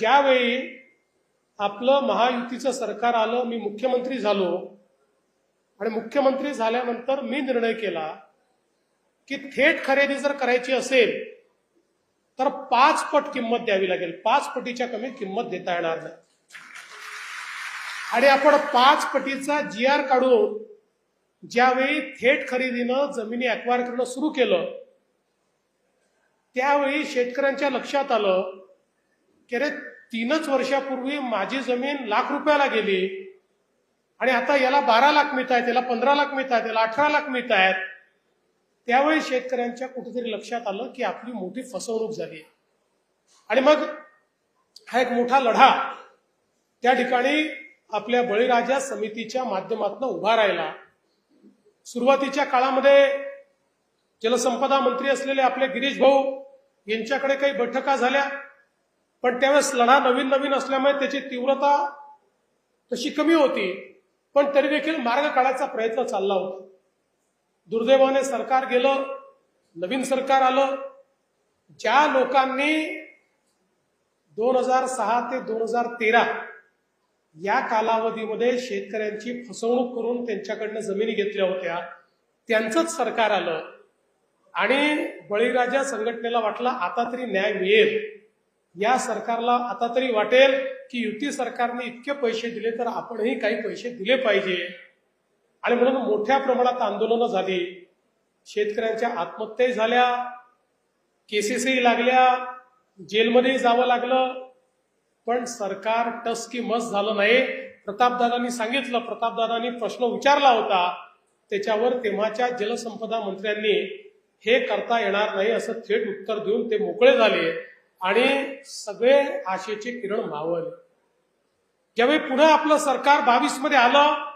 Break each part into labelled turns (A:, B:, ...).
A: ज्यावेळी आपलं महायुतीचं सरकार आलं मी मुख्यमंत्री झालो आणि मुख्यमंत्री झाल्यानंतर मी निर्णय केला की थेट खरेदी जर करायची असेल तर पाच पट किंमत द्यावी लागेल. पाच पटीच्या कमी किंमत देता येणार नाही. आणि आपण पाच पटीचा जी आर काढून ज्यावेळी थेट खरेदीनं जमिनी अक्वायर करणं सुरू केलं त्यावेळी शेतकऱ्यांच्या लक्षात आलं की अरे तीनच वर्षापूर्वी माझी जमीन लाख रुपयाला गेली. आणि आता याला बारा लाख मिळत आहेत याला पंधरा लाख मिळत आहेत याला अठरा लाख मिळत आहेत. त्यावेळी शेतकऱ्यांच्या कुठेतरी लक्षात आलं की आपली मोठी फसवणूक झाली. आणि मग हा एक मोठा लढा. त्या ठिकाणी आपल्या बळीराजा समितीच्या माध्यमातून उभा राहिला. सुरुवातीच्या काळामध्ये जलसंपदा मंत्री असलेले आपले गिरीश भाऊ यांच्याकडे काही बैठका झाल्या. पण त्यावेळेस लढा नवीन नवीन असल्यामुळे त्याची तीव्रता तशी कमी होती. पण तरी देखील मार्ग काढायचा प्रयत्न चालला होता. दुर्दैवाने सरकार गेलं नवीन सरकार आलं. ज्या लोकांनी दोन हजार सहा ते दोन हजार तेरा या कालावधीमध्ये शेतकऱ्यांची फसवणूक करून त्यांच्याकडनं जमिनी घेतल्या होत्या त्यांचंच सरकार आलं. आणि बळीराजा संघटनेला वाटलं आता तरी न्याय मिळेल. या सरकारला आता तरी वाटेल की युती सरकारने इतके पैसे दिले तर आपणही काही पैसे दिले पाहिजे. आणि म्हणून मोठ्या प्रमाणात आंदोलनं झाली. शेतकऱ्यांच्या आत्महत्याही झाल्या. केसेसही लागल्या. जेलमध्येही जावं लागलं. पण सरकार टस की मस झालं नाही. प्रतापदादांनी सांगितलं. प्रतापदादांनी प्रश्न विचारला होता. त्याच्यावर तेव्हाच्या जलसंपदा मंत्र्यांनी हे करता येणार नाही असं थेट उत्तर देऊन ते मोकळे झाले. आणि सगळे आशेचे किरण मावळले ज्यावेळी पुन्हा आपलं सरकार बावीसमध्ये आलं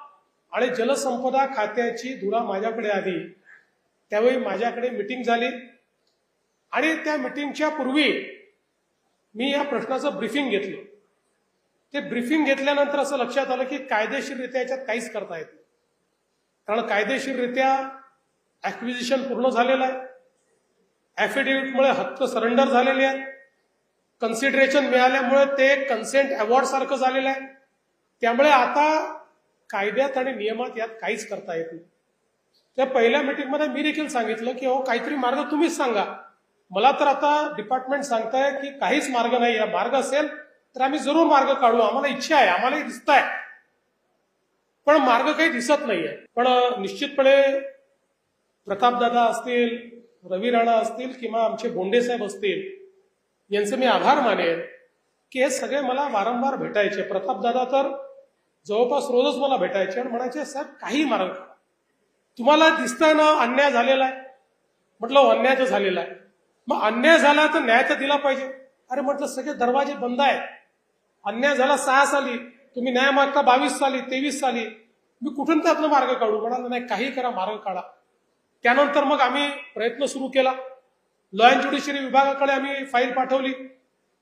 A: आणि जलसंपदा खात्याची धुरा माझ्याकडे आली त्यावेळी माझ्याकडे मिटिंग झाली. आणि त्या मिटिंगच्या पूर्वी मी या प्रश्नाचं ब्रीफिंग घेतलं. ते ब्रीफिंग घेतल्यानंतर असं लक्षात आलं की कायदेशीररित्या याच्यात काहीच करता येत नाही. कारण कायदेशीररित्या ऍक्विजिशन पूर्ण झालेलं आहे. ऍफिडेव्हिटमुळे हक्क सरेंडर झालेले आहेत. कन्सिडरेशन मिळाल्यामुळे ते कन्सेंट अवॉर्ड सारखं झालेलं आहे. त्यामुळे आता कायद्यात आणि नियमात यात काहीच करता येत नाही. त्या पहिल्या मीटिंगमध्ये मी देखील सांगितलं की हो काहीतरी मार्ग तुम्हीच सांगा. मला तर आता डिपार्टमेंट सांगताय की काहीच मार्ग नाही. या मार्ग असेल तर आम्ही जरूर मार्ग काढू. आम्हाला इच्छा आहे. आम्हालाही दिसत आहे पण मार्ग काही दिसत नाहीये. पण निश्चितपणे प्रतापदादा असतील रवी राणा असतील किंवा आमचे बोंडे साहेब असतील यांचे मी आभार मानेन की हे सगळे मला वारंवार भेटायचे. प्रतापदादा तर जवळपास रोजच मला भेटायचे आणि म्हणायचे साहेब काही मार्ग तुम्हाला दिसतं ना अन्याय झालेला आहे. म्हटलं "हो, अन्याय तर झालेला आहे. मग अन्याय झाला तर न्याय तर दिला पाहिजे. अरे म्हटलं सगळे दरवाजे बंद आहेत. अन्याय झाला सहा साली तुम्ही न्याय मागता बावीस साली तेवीस साली. मी कुठून त्यातनं मार्ग काढू? म्हणाल नाही काही करा मार्ग काढा. त्यानंतर मग आम्ही प्रयत्न सुरू केला. लॉ अँड ज्युडिशरी विभागाकडे आम्ही फाईल पाठवली.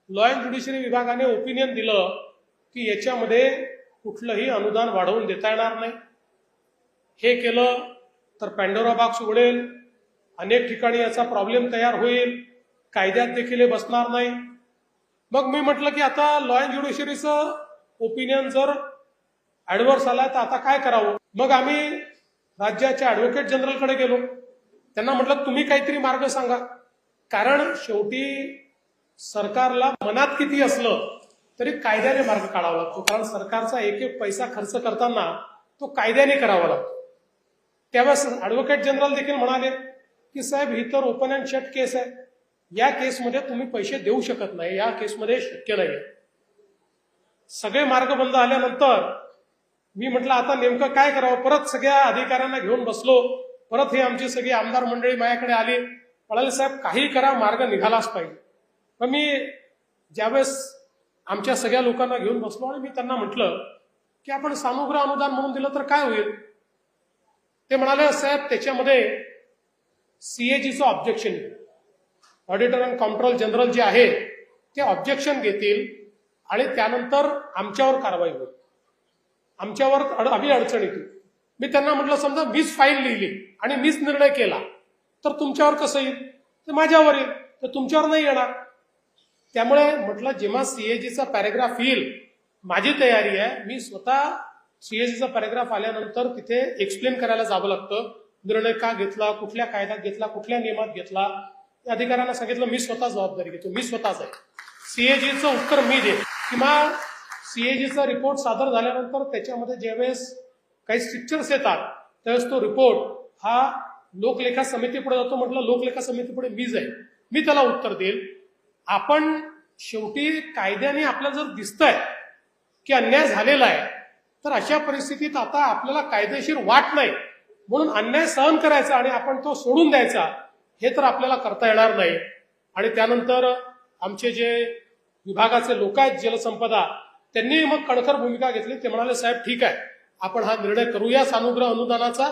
A: लॉ अँड ज्युडिशरी विभागाने ओपिनियन दिलं की याच्यामध्ये कुठलंही अनुदान वाढवून देता येणार नाही. हे केलं तर पॅन्डोरा बॉक्स उघडेल. अनेक ठिकाणी याचा प्रॉब्लेम तयार होईल. कायद्यात देखील हे बसणार नाही. मग मी म्हटलं की आता लॉ अँड ज्युडिशरीचं ओपिनियन जर ऍडव्हर्स आला तर आता काय करावं? मग आम्ही राज्याच्या ऍडव्होकेट जनरलकडे गेलो. त्यांना म्हटलं तुम्ही काहीतरी मार्ग सांगा. कारण शेवटी सरकारला मनात किती असलं तरी कायद्याने मार्ग काढावा लागतो. कारण सरकारचा एक एक पैसा खर्च करताना तो कायद्याने करावा लागतो. त्यावेळेस ऍडव्होकेट जनरल देखील म्हणाले की साहेब ही तर ओपन अँड शट केस आहे. या केसमध्ये तुम्ही पैसे देऊ शकत नाही. या केसमध्ये शक्य नाही सगळे मार्ग बंद आल्यानंतर मी म्हटलं आता नेमकं काय करावं? परत सगळ्या अधिकाऱ्यांना घेऊन बसलो. परत हे आमची सगळी आमदार मंडळी माझ्याकडे आली. म्हणाले साहेब काही करा मार्ग निघालाच पाहिजे. मग मी ज्यावेळेस आमच्या सगळ्या लोकांना घेऊन बसलो आणि मी त्यांना म्हटलं की आपण सानुग्रह अनुदान म्हणून दिलं तर काय होईल? ते म्हणाले साहेब त्याच्यामध्ये सीएजीचं objection auditor and control general जे आहे ते ऑब्जेक्शन घेतील आणि त्यानंतर आमच्यावर कारवाई होईल. आमच्यावर अड- आम्ही अडचण येतील मी त्यांना म्हटलं समजा मीच फाईल लिहिली आणि मीच निर्णय केला तर तुमच्यावर कसं येईल? ते माझ्यावर येईल तर तुमच्यावर नाही येणार. त्यामुळे म्हटलं जेव्हा सीएजीचा पॅरेग्राफ येईल माझी तयारी आहे मी स्वतः सीएजीचा पॅरेग्राफ आल्यानंतर तिथे एक्सप्लेन करायला जावं लागतं. निर्णय का घेतला कुठल्या कायद्यात घेतला कुठल्या नियमात घेतला त्या अधिकाऱ्यांना सांगितलं मी स्वतः जबाबदारी घेतो मी स्वतःच आहे. सीएजीचं उत्तर मी देईन. किंवा सीएजीचा रिपोर्ट सादर झाल्यानंतर त्याच्यामध्ये ज्यावेळेस काही स्ट्रिक्चर्स येतात त्यावेळेस तो रिपोर्ट हा लोकलेखा समितीपुढे जातो म्हटलं लोकलेखा समितीपुढे मी जाईल मी त्याला उत्तर देईल आपण शेवटी कायद्याने आपल्याला जर दिसतंय की अन्याय झालेला आहे तर अशा परिस्थितीत आता आपल्याला कायदेशीर वाट नाही. म्हणून अन्याय सहन करायचा आणि आपण तो सोडून द्यायचा हे तर आपल्याला करता येणार नाही. आणि त्यानंतर आमचे जे विभागाचे लोक आहेत जलसंपदा त्यांनी मग कणखर भूमिका घेतली. ते म्हणाले साहेब ठीक आहे. आपण हा निर्णय करूया सानुग्रह अनुदानाचा.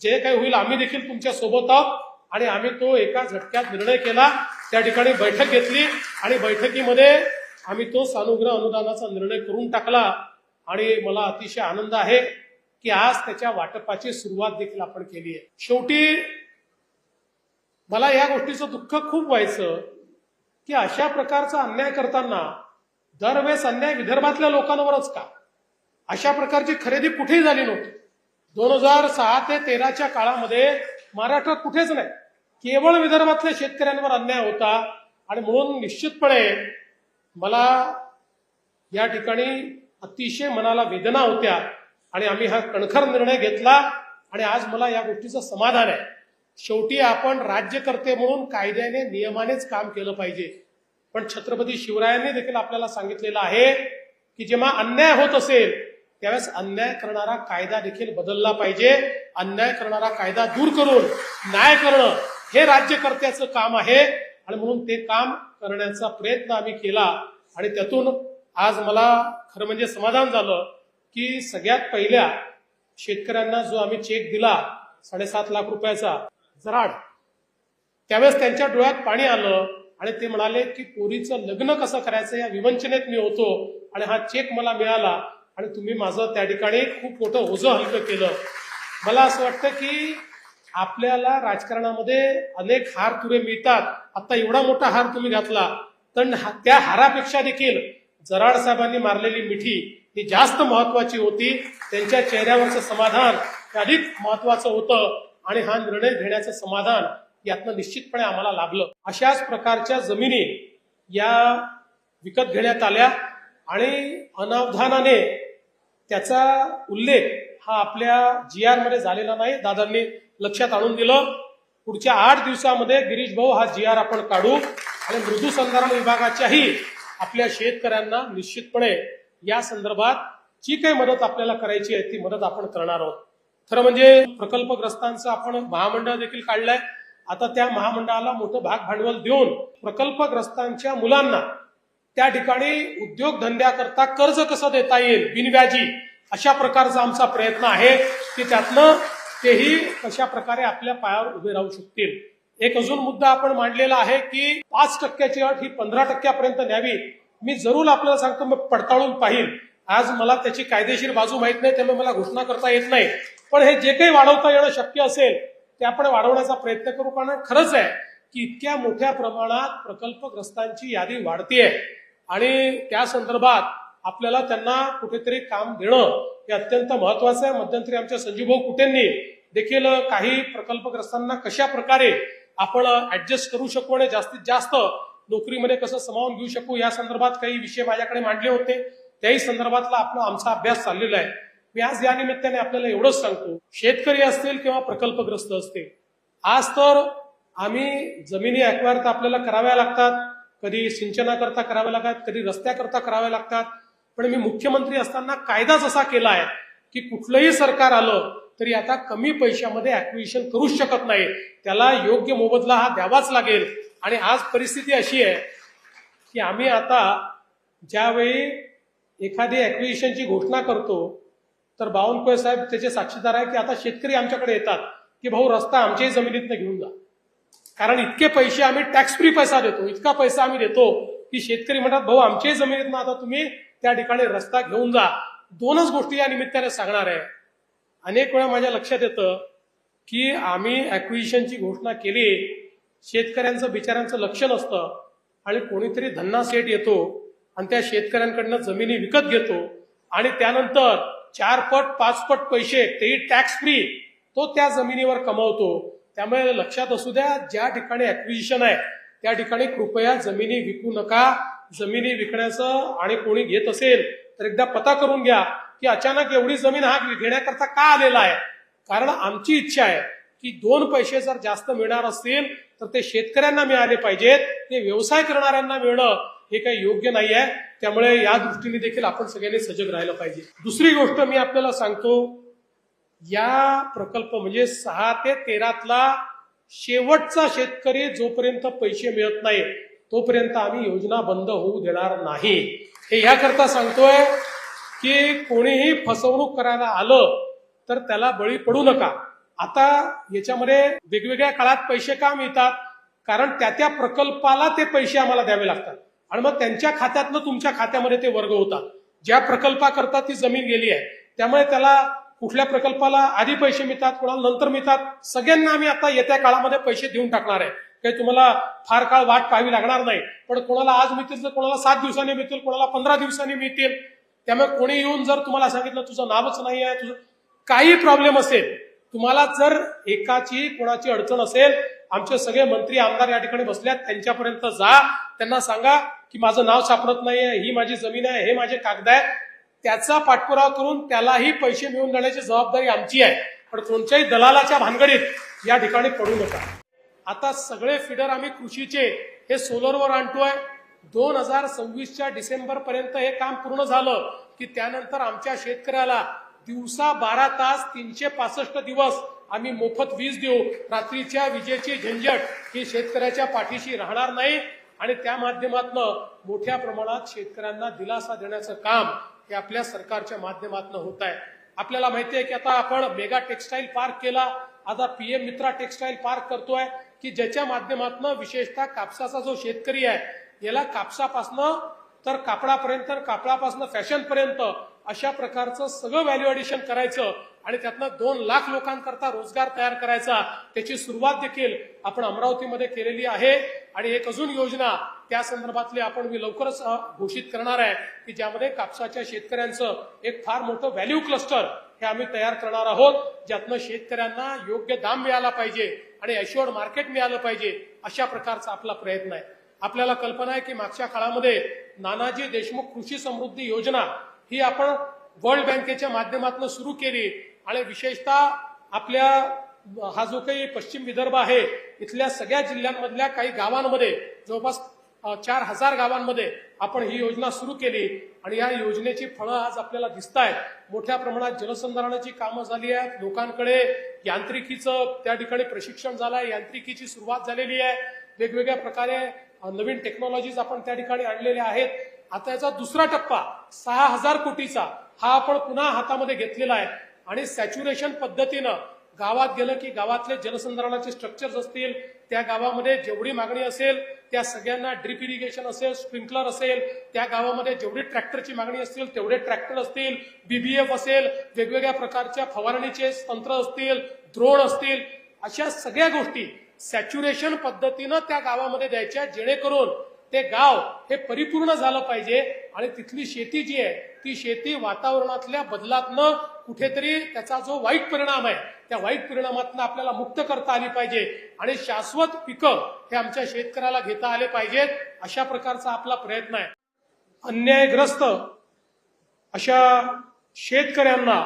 A: जे काही होईल आम्ही देखील तुमच्यासोबत आहोत. आणि आम्ही तो एका झटक्यात निर्णय केला त्या ठिकाणी बैठक घेतली. आणि बैठकीमध्ये आम्ही तो सानुग्रह अनुदानाचा निर्णय करून टाकला. आणि मला अतिशय आनंद आहे की आज त्याच्या वाटपाची सुरुवात देखील आपण केली आहे. शेवटी मला या गोष्टीचं दुःख खूप व्हायचं की अशा प्रकारचा अन्याय करताना दरवेळेस अन्याय विदर्भातल्या लोकांवरच का? अशा प्रकारची खरेदी कुठेही झाली नव्हती. दोन हजार सहा ते तेराच्या काळामध्ये महाराष्ट्रात कुठेच नाही. केवळ विदर्भातल्या शेतकऱ्यांवर अन्याय होता. आणि म्हणून निश्चितपणे मला या ठिकाणी अतिशय मनाला वेदना होत्या. आणि आम्ही हा कणखर निर्णय घेतला. आणि आज मला या गोष्टीचं समाधान आहे. शेवटी आपण राज्यकर्ते म्हणून कायद्याने नियमानेच काम केलं पाहिजे. पण छत्रपती शिवरायांनी देखील आपल्याला सांगितलेलं आहे की जेव्हा अन्याय होत असेल त्यावेळेस अन्याय करणारा कायदा देखील बदलला पाहिजे. अन्याय करणारा कायदा दूर करून न्याय करणं हे राज्यकर्त्याचं काम आहे. आणि म्हणून ते काम करण्याचा प्रयत्न आम्ही केला. आणि त्यातून आज मला खरं म्हणजे समाधान झालं की सगळ्यात पहिल्या शेतकऱ्यांना जो आम्ही चेक दिला साडेसात लाख रुपयाचा जराड. त्यावेळेस त्यांच्या डोळ्यात पाणी आलं आणि ते म्हणाले की पोरीचं लग्न कसं करायचं या विवंचनेत मी होतो आणि हा चेक मला मिळाला. आणि तुम्ही माझं त्या ठिकाणी खूप मोठं ओझं हलकं केलं. मला असं वाटतं की आपल्याला राजकारणामध्ये अनेक हार तुरे मिळतात. आता एवढा मोठा हार तुम्ही घातला तर हा- त्या हारापेक्षा देखील जराड साहेबांनी मारलेली मिठी ही जास्त महत्वाची होती. त्यांच्या चेहऱ्यावरचं समाधान हे अधिक महत्वाचं होतं आणि हा निर्णय घेण्याचं समाधान यातनं निश्चितपणे आम्हाला लाभलं. अशाच प्रकारच्या जमिनी या विकत घेण्यात आल्या आणि अनावधानाने त्याचा उल्लेख हा आपल्या जी आरमध्ये झालेला नाही. दादांनी लक्षात आणून दिलं. पुढच्या आठ दिवसामध्ये गिरीश भाऊ हा जी आर आपण काढू. आणि मृदू संधारण विभागाच्याही आपल्या शेतकऱ्यांना निश्चितपणे या संदर्भात जी काही मदत आपल्याला करायची आहे ती मदत आपण करणार आहोत. खरं म्हणजे प्रकल्पग्रस्तांचं आपण महामंडळ देखील काढलंय. आता त्या महामंडळाला मोठं भाग भांडवल देऊन प्रकल्पग्रस्तांच्या मुलांना त्या ठिकाणी उद्योगधंद्याकरता कर्ज कसं देता येईल? बिनव्याजी. अशा प्रकारचा आमचा प्रयत्न आहे की त्यातनं तेही कशा प्रकारे आपल्या पायावर उभे राहू शकतील. एक अजून मुद्दा आपण मांडलेला आहे की पाच टक्क्याची अट ही पंधरा टक्क्यापर्यंत न्यावी. मी जरूर आपल्याला सांगतो मी पडताळून पाहिल आज मला त्याची कायदेशीर बाजू माहीत नाही त्यामुळे मला घोषणा करता येत नाही. पण हे जे काही वाढवता येणं शक्य असेल ते आपण वाढवण्याचा प्रयत्न करू. कारण खरंच आहे की इतक्या मोठ्या प्रमाणात प्रकल्पग्रस्तांची यादी वाढतीये. आणि त्या संदर्भात आपल्याला त्यांना कुठेतरी काम देणं हे अत्यंत महत्वाचं आहे. मध्यंतरी आमच्या संजीवभाऊ कुटेंनी देखील काही प्रकल्पग्रस्तांना कशा प्रकारे आपण ऍडजस्ट करू शकू आणि जास्तीत जास्त नोकरीमध्ये कसं समावून घेऊ शकू या संदर्भात काही विषय माझ्याकडे मांडले होते. त्याही संदर्भातला आपला आमचा अभ्यास चाललेला आहे. मी आज या निमित्ताने आपल्याला एवढंच सांगतो शेतकरी असतील किंवा प्रकल्पग्रस्त असतील आज तर आम्ही जमिनी अक्वायर तर आपल्याला कराव्या लागतात. कधी सिंचनाकरता कराव्या लागतात कधी रस्त्याकरता कराव्या लागतात. पण मी मुख्यमंत्री असताना कायदाच असा केला आहे की कुठलंही सरकार आलं तरी आता कमी पैशामध्ये ऍक्विजिशन करूच शकत नाही. त्याला योग्य मोबदला हा द्यावाच लागेल. आणि आज परिस्थिती अशी आहे की आम्ही आता ज्यावेळी एखादी ऍक्विजिशनची घोषणा करतो तर बावनकुळे साहेब त्याचे साक्षीदार आहे की आता शेतकरी आमच्याकडे येतात की भाऊ रस्ता आमच्याही जमिनीतनं घेऊन जा. कारण इतके पैसे आम्ही टॅक्स फ्री पैसा देतो इतका पैसा आम्ही देतो की शेतकरी म्हणतात भाऊ आमच्याही जमिनीत ना आता तुम्ही त्या ठिकाणी रस्ता घेऊन जा. दोनच गोष्टी या निमित्ताने सांगणार आहे. अनेक वेळा माझ्या लक्षात येतं की आम्ही ॲक्विशनची घोषणा केली शेतकऱ्यांचं बिचाऱ्यांचं लक्ष नसतं आणि कोणीतरी धन्ना सेट येतो आणि त्या शेतकऱ्यांकडनं जमिनी विकत घेतो आणि त्यानंतर चार पट पाच पट पैसे तेही टॅक्स फ्री तो त्या जमिनीवर कमवतो. त्यामुळे लक्षात असू द्या ज्या ठिकाणी ऍक्विजिशन आहे त्या ठिकाणी कृपया जमिनी विकू नका. जमिनी विकण्याचं आणि कोणी घेत असेल तर एकदा पता करून घ्या की अचानक एवढी जमीन हा घेण्याकरता का आलेला आहे? कारण आमची इच्छा आहे की दोन पैसे जर जास्त मिळणार असतील तर ते शेतकऱ्यांना मिळाले पाहिजेत ते व्यवसाय करणाऱ्यांना मिळणं हे काही योग्य नाही आहे. त्यामुळे या दृष्टीने देखील आपण सगळ्यांनी सजग राहिलं पाहिजे. दुसरी गोष्ट मी आपल्याला सांगतो या प्रकल्प म्हणजे सहा ते तेरातला शेवटचा शेतकरी जोपर्यंत पैसे मिळत नाही तोपर्यंत आम्ही योजना बंद होऊ देणार नाही. हे याकरता सांगतोय की कोणीही फसवणूक करायला आलं तर त्याला बळी पडू नका. आता याच्यामध्ये वेगवेगळ्या काळात पैसे का मिळतात? कारण त्या त्या प्रकल्पाला ते पैसे आम्हाला द्यावे लागतात. आणि मग त्यांच्या खात्यातनं तुमच्या खात्यामध्ये ते वर्ग होतात. ज्या प्रकल्पाकरता ती जमीन गेली आहे त्यामुळे त्याला कुठल्या प्रकल्पाला आधी पैसे मिळतात कोणाला नंतर मिळतात सगळ्यांना आम्ही आता येत्या काळामध्ये पैसे देऊन टाकणार आहे. काही तुम्हाला फार काळ वाट पाहावी लागणार नाही पण कोणाला आज मिळतील तर कोणाला सात दिवसांनी मिळतील कोणाला पंधरा दिवसांनी मिळतील. त्यामुळे कोणी येऊन जर तुम्हाला सांगितलं तुझं नावच नाही आहे तुझं काही प्रॉब्लेम असेल. तुम्हाला जर एकाची कोणाची अडचण असेल आमचे सगळे मंत्री आमदार या ठिकाणी बसल्यात त्यांच्यापर्यंत जा. त्यांना सांगा की माझं नाव सापडत नाहीये ही माझी जमीन आहे हे माझे कागद आहेत त्याचा पाठपुरावा करून त्यालाही पैसे मिळवून देण्याची जबाबदारी आमची आहे. पण कोणत्याही दलालाच्या भानगडीत या ठिकाणी पडू नका. आता सगळे फिडर आम्ही कृषीचे हे सोलरवर आणतोय. दोन हजार सव्वीसच्या डिसेंबर पर्यंत हे काम पूर्ण झालं की त्यानंतर आमच्या शेतकऱ्याला दिवसा बारा तास तीनशे पासष्ट दिवस आम्ही मोफत वीज देऊ. रात्रीच्या विजेची झंझट ही शेतकऱ्याच्या पाठीशी राहणार नाही. आणि त्या माध्यमातून मोठ्या प्रमाणात शेतकऱ्यांना दिलासा देण्याचं काम हे आपल्या सरकारच्या माध्यमातून होत आहे आपल्याला माहिती आहे की आता आपण मेगा टेक्सटाईल पार्क केला. आता पीएम मित्रा टेक्सटाईल पार्क करतोय की ज्याच्या माध्यमातून विशेषतः कापसाचा जो शेतकरी आहे याला कापसापासनं तर कापडापर्यंत तर कापडापासनं फॅशनपर्यंत अशा प्रकारचं सगळं व्हॅल्यू ॲडिशन करायचं आणि त्यातनं दोन लाख लोकांकरता रोजगार तयार करायचा त्याची सुरुवात देखील आपण अमरावतीमध्ये केलेली आहे. आणि एक अजून योजना त्या संदर्भातली आपण मी लवकरच घोषित करणार आहे की ज्यामध्ये कापसाच्या शेतकऱ्यांचं एक फार मोठं व्हॅल्यू क्लस्टर हे आम्ही तयार करणार आहोत ज्यातनं शेतकऱ्यांना योग्य दाम मिळाला पाहिजे आणि ॲश्युअर्ड मार्केट मिळालं पाहिजे अशा प्रकारचा आपला प्रयत्न आहे. आपल्याला कल्पना आहे की मागच्या काळामध्ये नानाजी देशमुख कृषी समृद्धी योजना ही आपण वर्ल्ड बँकेच्या माध्यमातून सुरू केली. आणि विशेषतः आपल्या हा जो काही पश्चिम विदर्भ आहे इथल्या सगळ्या जिल्ह्यांमधल्या काही गावांमध्ये जवळपास चार हजार गावांमध्ये आपण ही योजना सुरू केली. आणि या योजनेची फळं आज आपल्याला दिसत आहेत मोठ्या प्रमाणात जलसंधारणाची कामं झाली आहेत. लोकांकडे यांत्रिकीचं त्या ठिकाणी प्रशिक्षण झालं आहे यांत्रिकीची सुरुवात झालेली आहे. वेगवेगळ्या प्रकारे नवीन टेक्नॉलॉजीज आपण त्या ठिकाणी आणलेल्या आहेत. आता याचा दुसरा टप्पा सहा हजार कोटीचा हा आपण पुन्हा हातामध्ये घेतलेला आहे. आणि सॅच्युरेशन पद्धतीनं गावात गेलं की गावातले जलसंधारणाचे स्ट्रक्चर्स असतील त्या गावामध्ये जेवढी मागणी असेल त्या सगळ्यांना ड्रिप इरिगेशन असेल स्प्रिंकलर असेल त्या गावामध्ये जेवढी ट्रॅक्टरची मागणी असतील तेवढे ट्रॅक्टर असतील बीबीएफ असेल वेगवेगळ्या प्रकारच्या फवारणीचे तंत्र असतील द्रोण असतील अशा सगळ्या गोष्टी सॅच्युरेशन पद्धतीनं त्या गावामध्ये द्यायच्या जेणेकरून ते गाव हे परिपूर्ण झालं पाहिजे आणि तिथली शेती जी आहे ती शेती वातावरणातल्या बदलातनं कुठेतरी त्याचा जो वाईट परिणाम आहे त्या वाईट परिणामातनं आपल्याला मुक्त करता आली पाहिजे आणि शाश्वत पिकं हे आमच्या शेतकऱ्याला घेता आले पाहिजेत अशा प्रकारचा आपला प्रयत्न आहे. अन्यायग्रस्त अशा शेतकऱ्यांना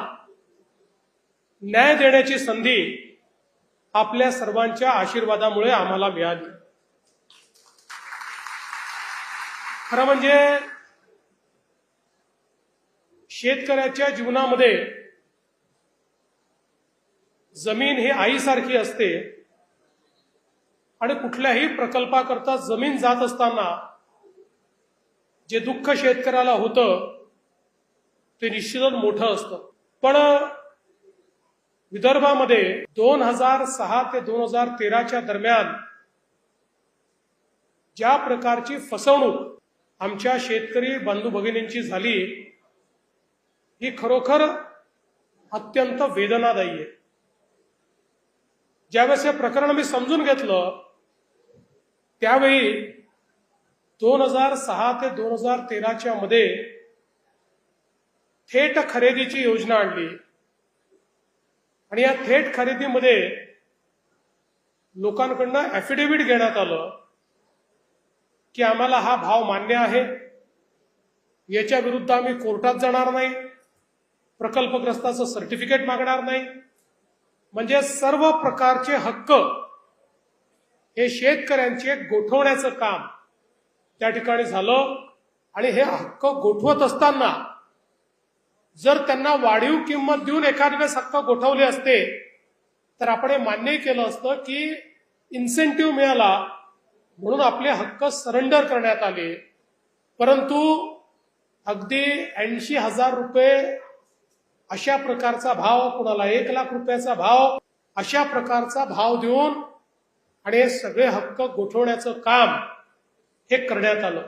A: न्याय देण्याची संधी आपल्या सर्वांच्या आशीर्वादामुळे आम्हाला मिळाली. खरं म्हणजे शेतकऱ्याच्या जीवनामध्ये जमीन ही आईसारखी असते आणि कुठल्याही प्रकल्पाकरता जमीन जात असताना जे दुःख शेतकऱ्याला होतं ते निश्चितच मोठं असतं. पण विदर्भामध्ये दोन हजार सहा ते दोन हजार तेराच्या दरम्यान ज्या प्रकारची फसवणूक आमच्या शेतकरी बंधू भगिनींची झाली ही खरोखर अत्यंत वेदनादायी आहे. ज्यावेळेस हे प्रकरण मी समजून घेतलं त्यावेळी दोन हजार सहा ते दोन हजार तेराच्या मध्ये थेट खरेदीची योजना आणली. आणि या थेट खरेदीमध्ये लोकांकडनं ऍफिडेव्हिट घेण्यात आलं की आम्हाला हा भाव मान्य आहे. याच्या विरुद्ध आम्ही कोर्टात जाणार नाही. प्रकल्पग्रस्ताचं सर्टिफिकेट मागणार नाही. म्हणजे सर्व प्रकारचे हक्क हे शेतकऱ्यांचे गोठवण्याचं काम त्या ठिकाणी झालं. आणि हे हक्क गोठवत असताना जर त्यांना वाढीव किंमत देऊन एखाद्या वेळेस हक्क गोठवले असते तर आपण हे मान्य केलं असतं की इन्सेंटिव्ह मिळाला म्हणून आपले हक्क सरेंडर करण्यात आले. परंतु अगदी ऐंशी हजार रुपये अशा प्रकारचा भाव कुणाला एक लाख रुपयाचा भाव अशा प्रकारचा भाव देऊन आणि हे सगळे हक्क गोठवण्याचं काम हे करण्यात आलं.